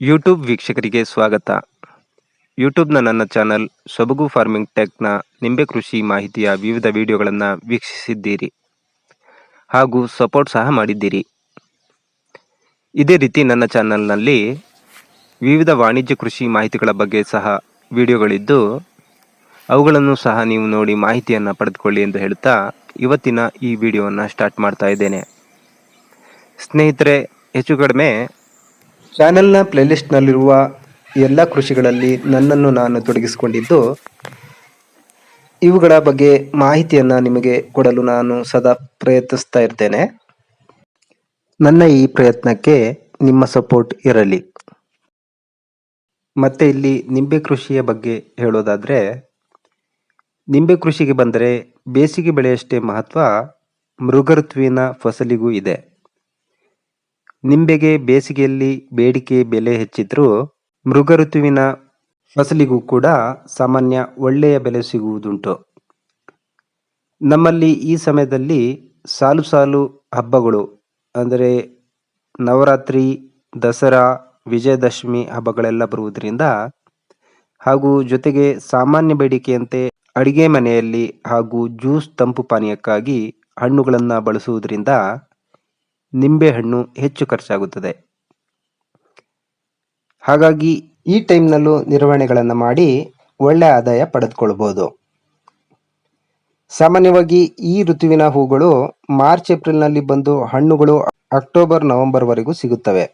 YouTube ವೀಕ್ಷಕರಿಗೆ ಸ್ವಾಗತ. ಯೂಟ್ಯೂಬ್ನ ನನ್ನ ಚಾನಲ್ ಸೊಬಗು ಫಾರ್ಮಿಂಗ್ ಟೆಕ್ನ ನಿಂಬೆ ಕೃಷಿ ಮಾಹಿತಿಯ ವಿವಿಧ ವಿಡಿಯೋಗಳನ್ನು ವೀಕ್ಷಿಸಿದ್ದೀರಿ ಹಾಗೂ ಸಪೋರ್ಟ್ ಸಹ ಮಾಡಿದ್ದೀರಿ. ಇದೇ ರೀತಿ ನನ್ನ ಚಾನಲ್ನಲ್ಲಿ ವಿವಿಧ ವಾಣಿಜ್ಯ ಕೃಷಿ ಮಾಹಿತಿಗಳ ಬಗ್ಗೆ ಸಹ ವಿಡಿಯೋಗಳಿದ್ದು, ಅವುಗಳನ್ನು ಸಹ ನೀವು ನೋಡಿ ಮಾಹಿತಿಯನ್ನು ಪಡೆದುಕೊಳ್ಳಿ ಎಂದು ಹೇಳುತ್ತಾ ಇವತ್ತಿನ ಈ ವಿಡಿಯೋವನ್ನು ಸ್ಟಾರ್ಟ್ ಮಾಡ್ತಾ ಇದ್ದೇನೆ. ಸ್ನೇಹಿತರೆ, ಹೆಚ್ಚು ಕಡಿಮೆ ಚಾನೆಲ್ನ ಪ್ಲೇಲಿಸ್ಟ್ನಲ್ಲಿರುವ ಎಲ್ಲ ಕೃಷಿಗಳಲ್ಲಿ ನನ್ನನ್ನು ನಾನು ತೊಡಗಿಸಿಕೊಂಡಿದ್ದು, ಇವುಗಳ ಬಗ್ಗೆ ಮಾಹಿತಿಯನ್ನು ನಿಮಗೆ ಕೊಡಲು ನಾನು ಸದಾ ಪ್ರಯತ್ನಿಸ್ತಾ ಇರ್ತೇನೆ. ನನ್ನ ಈ ಪ್ರಯತ್ನಕ್ಕೆ ನಿಮ್ಮ ಸಪೋರ್ಟ್ ಇರಲಿ. ಮತ್ತೆ ಇಲ್ಲಿ ನಿಂಬೆ ಕೃಷಿಯ ಬಗ್ಗೆ ಹೇಳೋದಾದರೆ, ನಿಂಬೆ ಕೃಷಿಗೆ ಬಂದರೆ ಬೇಸಿಗೆ ಬೆಳೆಯಷ್ಟೇ ಮಹತ್ವ ಮೃಗ ಋತುವಿನ ಫಸಲಿಗೂ ಇದೆ. ನಿಂಬೆಗೆ ಬೇಸಿಗೆಯಲ್ಲಿ ಬೇಡಿಕೆ ಬೆಲೆ ಹೆಚ್ಚಿದ್ರೂ ಮೃಗ ಋತುವಿನ ಫಸಲಿಗೂ ಕೂಡ ಸಾಮಾನ್ಯ ಒಳ್ಳೆಯ ಬೆಲೆ ಸಿಗುವುದುಂಟು. ನಮ್ಮಲ್ಲಿ ಈ ಸಮಯದಲ್ಲಿ ಸಾಲು ಸಾಲು ಹಬ್ಬಗಳು, ಅಂದರೆ ನವರಾತ್ರಿ, ದಸರಾ, ವಿಜಯದಶಮಿ ಹಬ್ಬಗಳೆಲ್ಲ ಬರುವುದರಿಂದ ಹಾಗೂ ಜೊತೆಗೆ ಸಾಮಾನ್ಯ ಬೇಡಿಕೆಯಂತೆ ಅಡಿಗೆ ಮನೆಯಲ್ಲಿ ಹಾಗೂ ಜ್ಯೂಸ್ ತಂಪು ಪಾನೀಯಕ್ಕಾಗಿ ಹಣ್ಣುಗಳನ್ನು ಬಳಸುವುದರಿಂದ ನಿಂಬೆಹಣ್ಣು ಹೆಚ್ಚು ಖರ್ಚಾಗುತ್ತದೆ. ಹಾಗಾಗಿ ಈ ಟೈಮ್ನಲ್ಲೂ ನಿರ್ವಹಣೆಗಳನ್ನು ಮಾಡಿ ಒಳ್ಳೆ ಆದಾಯ ಪಡೆದುಕೊಳ್ಬೋದು. ಸಾಮಾನ್ಯವಾಗಿ ಈ ಋತುವಿನ ಹೂಗಳು ಮಾರ್ಚ್, ಏಪ್ರಿಲ್ನಲ್ಲಿ ಬಂದು ಹಣ್ಣುಗಳು ಅಕ್ಟೋಬರ್, ನವೆಂಬರ್ವರೆಗೂ ಸಿಗುತ್ತವೆ.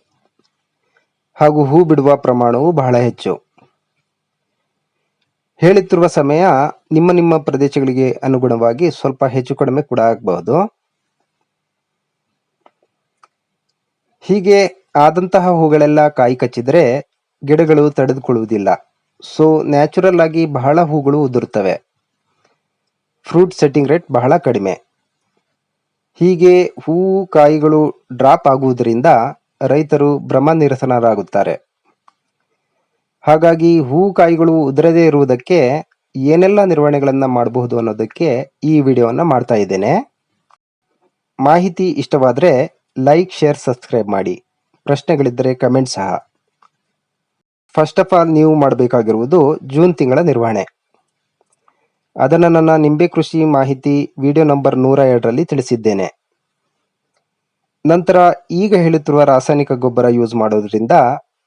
ಹಾಗೂ ಹೂ ಬಿಡುವ ಪ್ರಮಾಣವು ಬಹಳ ಹೆಚ್ಚು. ಹೇಳುತ್ತಿರುವ ಸಮಯ ನಿಮ್ಮ ನಿಮ್ಮ ಪ್ರದೇಶಗಳಿಗೆ ಅನುಗುಣವಾಗಿ ಸ್ವಲ್ಪ ಹೆಚ್ಚು ಕಡಿಮೆ ಕೂಡ ಆಗಬಹುದು. ಹೀಗೆ ಆದಂತಹ ಹೂಗಳೆಲ್ಲ ಕಾಯಿ ಕಚ್ಚಿದ್ರೆ ಗಿಡಗಳು ತಡೆದುಕೊಳ್ಳುವುದಿಲ್ಲ. ಸೊ ನ್ಯಾಚುರಲ್ ಆಗಿ ಬಹಳ ಹೂಗಳು ಉದುರುತ್ತವೆ ಫ್ರೂಟ್ ಸೆಟ್ಟಿಂಗ್ ರೇಟ್ ಬಹಳ ಕಡಿಮೆ. ಹೀಗೆ ಹೂವು ಕಾಯಿಗಳು ಡ್ರಾಪ್ ಆಗುವುದರಿಂದ ರೈತರು ಭ್ರಮ ನಿರಸನರಾಗುತ್ತಾರೆ. ಹಾಗಾಗಿ ಹೂ ಕಾಯಿಗಳು ಉದುರದೇ ಇರುವುದಕ್ಕೆ ಏನೆಲ್ಲ ನಿರ್ವಹಣೆಗಳನ್ನು ಮಾಡಬಹುದು ಅನ್ನೋದಕ್ಕೆ ಈ ವಿಡಿಯೋವನ್ನು ಮಾಡ್ತಾ ಇದ್ದೇನೆ. ಮಾಹಿತಿ ಇಷ್ಟವಾದರೆ ಲೈಕ್ ಶೇರ್ ಸಬ್ಸ್ಕ್ರೈಬ್ ಮಾಡಿ. ಪ್ರಶ್ನೆಗಳಿದ್ದರೆ ಕಮೆಂಟ್ ಸಹ. ಫಸ್ಟ್ ಆಫ್ ಆಲ್ ನೀವು ಮಾಡಬೇಕಾಗಿರುವುದು ಜೂನ್ ತಿಂಗಳ ನಿರ್ವಹಣೆ. ಅದನ್ನು ನನ್ನ ನಿಂಬೆ ಕೃಷಿ ಮಾಹಿತಿ ವಿಡಿಯೋ ನಂಬರ್ ನೂರ ಎರಡರಲ್ಲಿ ತಿಳಿಸಿದ್ದೇನೆ. ನಂತರ ಈಗ ಹೇಳುತ್ತಿರುವ ರಾಸಾಯನಿಕ ಗೊಬ್ಬರ ಯೂಸ್ ಮಾಡೋದ್ರಿಂದ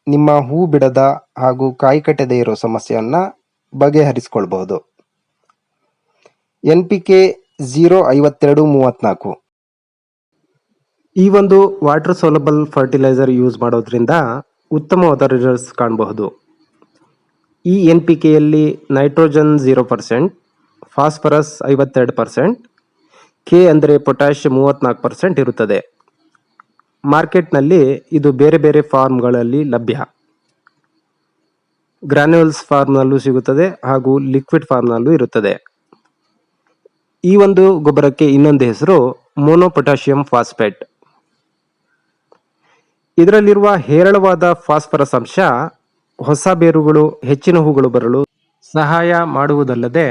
ನಿಮ್ಮ ಹೂ ಬಿಡದ ಹಾಗೂ ಕಾಯಿ ಕಟ್ಟದೇ ಇರೋ ಸಮಸ್ಯೆಯನ್ನು ಬಗೆಹರಿಸಿಕೊಳ್ಬಹುದು. ಎನ್ ಪಿ ಕೆ ಝೀರೋ ಐವತ್ತೆರಡು ಮೂವತ್ನಾಲ್ಕು ಈ ಒಂದು ವಾಟರ್ ಸೋಲಬಲ್ ಫರ್ಟಿಲೈಸರ್ ಯೂಸ್ ಮಾಡೋದ್ರಿಂದ ಉತ್ತಮವಾದ ರಿಸಲ್ಟ್ಸ್ ಕಾಣಬಹುದು. ಈ ಎನ್ ಪಿ ಕೆಯಲ್ಲಿ ನೈಟ್ರೋಜನ್ ಝೀರೋ ಪರ್ಸೆಂಟ್ ಫಾಸ್ಫರಸ್ ಐವತ್ತೆರಡು ಪರ್ಸೆಂಟ್ ಕೆ ಅಂದರೆ ಪೊಟ್ಯಾಷ್ ಮೂವತ್ತ್ನಾಲ್ಕು ಪರ್ಸೆಂಟ್ ಇರುತ್ತದೆ. ಮಾರ್ಕೆಟ್ನಲ್ಲಿ ಇದು ಬೇರೆ ಬೇರೆ ಫಾರ್ಮ್ಗಳಲ್ಲಿ ಲಭ್ಯ. ಗ್ರಾನ್ಯೂಲ್ಸ್ ಫಾರ್ಮ್ನಲ್ಲೂ ಸಿಗುತ್ತದೆ ಹಾಗೂ ಲಿಕ್ವಿಡ್ ಫಾರ್ಮ್ನಲ್ಲೂ ಇರುತ್ತದೆ. ಈ ಒಂದು ಗೊಬ್ಬರಕ್ಕೆ ಇನ್ನೊಂದು ಹೆಸರು ಮೋನೋಪೊಟ್ಯಾಷಿಯಂ ಫಾಸ್ಫೇಟ್ ಇದರಲ್ಲಿರುವ ಹೇರಳವಾದ ಫಾಸ್ಫರಸ್ ಅಂಶ ಹೊಸ ಬೇರುಗಳು, ಹೆಚ್ಚಿನ ಹೂಗಳು ಬರಲು ಸಹಾಯ ಮಾಡುವುದಲ್ಲದೆ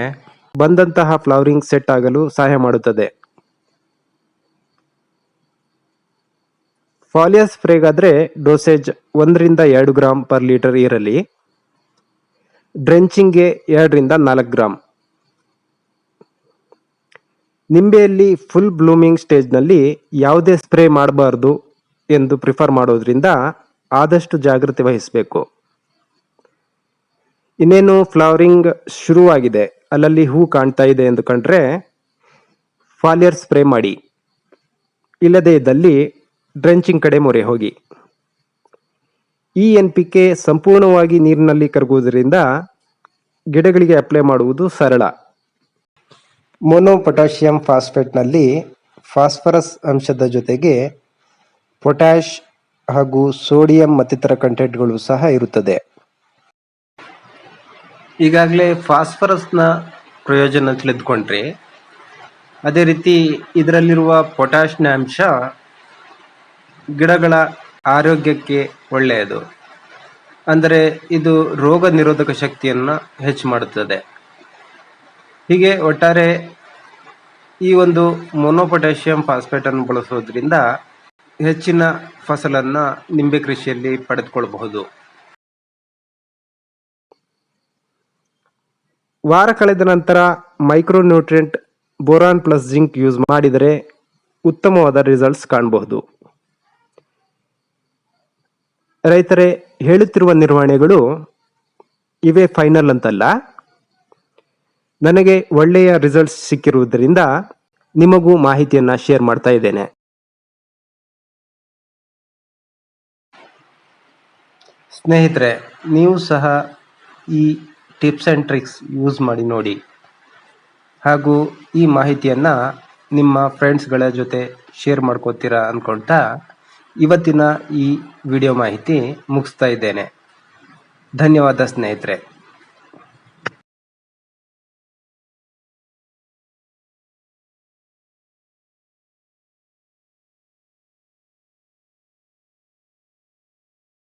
ಬಂದಂತಹ ಫ್ಲವರಿಂಗ್ ಸೆಟ್ ಆಗಲು ಸಹಾಯ ಮಾಡುತ್ತದೆ. ಫಾಲಿಯಸ್ ಸ್ಪ್ರೇಗಾದರೆ ಡೋಸೇಜ್ ಒಂದರಿಂದ ಎರಡು ಗ್ರಾಮ್ ಪರ್ ಲೀಟರ್ ಇರಲಿ. ಡ್ರೆಂಚಿಂಗ್ಗೆ ಎರಡರಿಂದ ನಾಲ್ಕು ಗ್ರಾಮ್ ನಿಂಬೆಯಲ್ಲಿ ಫುಲ್ ಬ್ಲೂಮಿಂಗ್ ಸ್ಟೇಜ್ನಲ್ಲಿ ಯಾವುದೇ ಸ್ಪ್ರೇ ಮಾಡಬಾರ್ದು. ಎಂದು ಪ್ರಿಫರ್ ಮಾಡೋದ್ರಿಂದ ಆದಷ್ಟು ಜಾಗೃತಿ ವಹಿಸಬೇಕು. ಇನ್ನೇನು ಫ್ಲವರಿಂಗ್ ಶುರುವಾಗಿದೆ. ಅಲ್ಲಲ್ಲಿ ಹೂ ಕಾಣ್ತಾ ಇದೆ ಎಂದು ಕಂಡ್ರೆ ಫಾಲಿಯರ್ ಸ್ಪ್ರೇ ಮಾಡಿ. ಇಲ್ಲದೇ ಇದ್ದಲ್ಲಿ ಡ್ರೆಂಚಿಂಗ್ ಕಡೆ ಮೊರೆ ಹೋಗಿ. ಈ ಎನ್ ಪಿ ಸಂಪೂರ್ಣವಾಗಿ ನೀರಿನಲ್ಲಿ ಕರಗುವುದರಿಂದ ಗಿಡಗಳಿಗೆ ಅಪ್ಲೈ ಮಾಡುವುದು ಸರಳ. ಮೊನೋ ಪೊಟ್ಯಾಷಿಯಂ ಫಾಸ್ಫೇಟ್ನಲ್ಲಿ ಫಾಸ್ಫರಸ್ ಅಂಶದ ಜೊತೆಗೆ ಪೊಟ್ಯಾಷ್ ಹಾಗೂ ಸೋಡಿಯಂ ಮತ್ತಿತರ ಕಂಟೆಂಟ್ಗಳು ಸಹ ಇರುತ್ತದೆ. ಈಗಾಗಲೇ ಫಾಸ್ಫರಸ್ನ ಪ್ರಯೋಜನ ತಿಳಿದುಕೊಂಡ್ರಿ, ಅದೇ ರೀತಿ ಇದರಲ್ಲಿರುವ ಪೊಟ್ಯಾಷ್ನ ಅಂಶ ಗಿಡಗಳ ಆರೋಗ್ಯಕ್ಕೆ ಒಳ್ಳೆಯದು. ಅಂದರೆ ಇದು ರೋಗ ನಿರೋಧಕ ಶಕ್ತಿಯನ್ನು ಹೆಚ್ಚು ಮಾಡುತ್ತದೆ. ಹೀಗೆ ಒಟ್ಟಾರೆ ಈ ಒಂದು ಮೊನೋಪೊಟ್ಯಾಷಿಯಂ ಫಾಸ್ಫೇಟನ್ನು ಬಳಸೋದ್ರಿಂದ ಹೆಚ್ಚಿನ ಫಸಲನ್ನ ನಿಂಬೆ ಕೃಷಿಯಲ್ಲಿ ಪಡೆದುಕೊಳ್ಳಬಹುದು ವಾರ ಕಳೆದ ನಂತರ micronutrient boron plus zinc use ಮಾಡಿದರೆ ಉತ್ತಮವಾದ ರಿಸಲ್ಟ್ಸ್ ಕಾಣಬಹುದು. ರೈತರೇ, ಹೇಳುತ್ತಿರುವ ನಿರ್ವಹಣೆಗಳು ಇವೇ ಫೈನಲ್ ಅಂತಲ್ಲ. ನನಗೆ ಒಳ್ಳೆಯ ರಿಸಲ್ಟ್ಸ್ ಸಿಕ್ಕಿರುವುದರಿಂದ ನಿಮಗೂ ಮಾಹಿತಿಯನ್ನು ಶೇರ್ ಮಾಡ್ತಾ ಇದ್ದೇನೆ. ಸ್ನೇಹಿತರೆ, ನೀವು ಸಹ ಈ ಟಿಪ್ಸ್ ಆ್ಯಂಡ್ ಟ್ರಿಕ್ಸ್ ಯೂಸ್ ಮಾಡಿ ನೋಡಿ. ಹಾಗೂ ಈ ಮಾಹಿತಿಯನ್ನು ನಿಮ್ಮ ಫ್ರೆಂಡ್ಸ್ಗಳ ಜೊತೆ ಶೇರ್ ಮಾಡ್ಕೋತೀರಾ ಅಂದ್ಕೊಳ್ತಾ ಇವತ್ತಿನ ಈ ವಿಡಿಯೋ ಮಾಹಿತಿ ಮುಗಿಸ್ತಾ ಇದ್ದೇನೆ. ಧನ್ಯವಾದ ಸ್ನೇಹಿತರೆ.